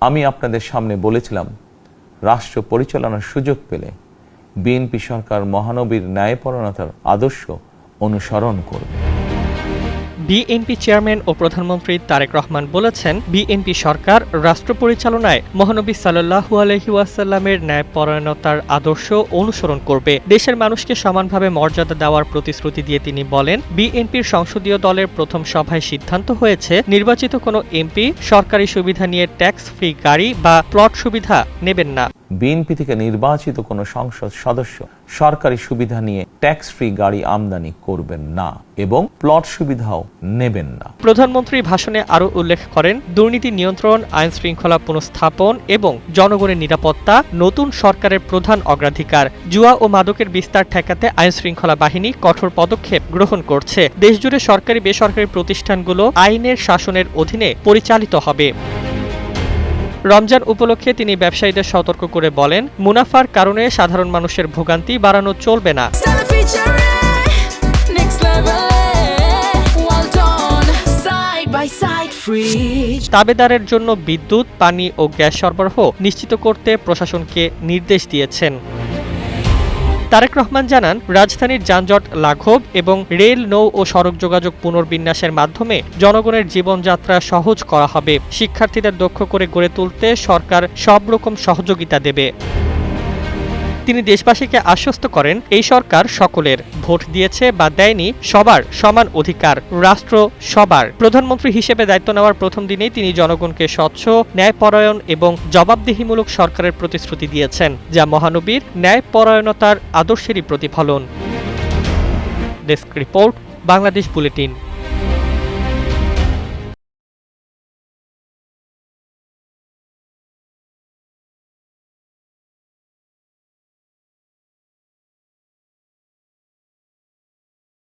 আমি আপনাদের সামনে বলেছিলাম, রাষ্ট্র পরিচালনার সুযোগ পেলে বিএনপি সরকার মহানবীর ন্যায়পরণতার আদর্শ অনুসরণ করবে। বিএনপি চেয়ারম্যান ও প্রধানমন্ত্রী তারেক রহমান বলেছেন, বিএনপি সরকার রাষ্ট্র পরিচালনায় মহানবী সাল্লাহু আলহি ওয়াসাল্লামের ন্যায়পরায়ণতার আদর্শ অনুসরণ করবে। দেশের মানুষকে সমানভাবে মর্যাদা দেওয়ার প্রতিশ্রুতি দিয়ে তিনি বলেন, বিএনপির সংসদীয় দলের প্রথম সভায় সিদ্ধান্ত হয়েছে, নির্বাচিত কোনো এমপি সরকারি সুবিধা নিয়ে ট্যাক্স ফ্রি গাড়ি বা প্লট সুবিধা নেবেন না। বিএনপি থেকে নির্বাচিত কোনো সংসদ সদস্য সরকারি সুবিধা নিয়ে ট্যাক্স ফ্রি গাড়ি আমদানি করবেন না এবং প্লট সুবিধাও নেবেন না। প্রধানমন্ত্রী ভাষণে আরও উল্লেখ করেন দুর্নীতি নিয়ন্ত্রণ আইন শৃঙ্খলা পুনঃস্থাপন এবং জনগণের নিরাপত্তা নতুন সরকারের প্রধান অগ্রাধিকার। জুয়া ও মাদকের বিস্তার ঠেকাতে আইন শৃঙ্খলা বাহিনী কঠোর পদক্ষেপ গ্রহণ করছে। দেশজুড়ে সরকারি বেসরকারি প্রতিষ্ঠানগুলো আইনের শাসনের অধীনে পরিচালিত হবে। রমজান উপলক্ষে তিনি ব্যবসায়ীদের সতর্ক করে বলেন মুনাফার কারণে সাধারণ মানুষের ভোগান্তি বাড়ানো চলবে না। তাবেদারের জন্য বিদ্যুৎ, পানি ও গ্যাস সরবরাহ নিশ্চিত করতে প্রশাসনকে নির্দেশ দিয়েছেন। তারেক রহমান জানান, রাজধানীর যানজট লাঘব এবং রেল, নৌ ও সড়ক যোগাযোগ পুনর্বিন্যাসের মাধ্যমে জনগণের জীবনযাত্রা সহজ করা হবে। শিক্ষার্থীদের দক্ষ করে গড়ে তুলতে সরকার সব রকম সহযোগিতা দেবে। তিনি দেশবাসীকে আশ্বস্ত করেন, এই সরকার সকলের ভোট দিয়েছে বা দেয়নি, সবার সমান অধিকার, রাষ্ট্র সবার। প্রধানমন্ত্রী হিসেবে দায়িত্ব নেওয়ার প্রথম দিনেই তিনি জনগণকে স্বচ্ছ, ন্যায়পরায়ণ এবং জবাবদিহিমূলক সরকারের প্রতিশ্রুতি দিয়েছেন, যা মহানবীর ন্যায়পরায়ণতার আদর্শেরই প্রতিফলন। Desk report, Bangladesh bulletin.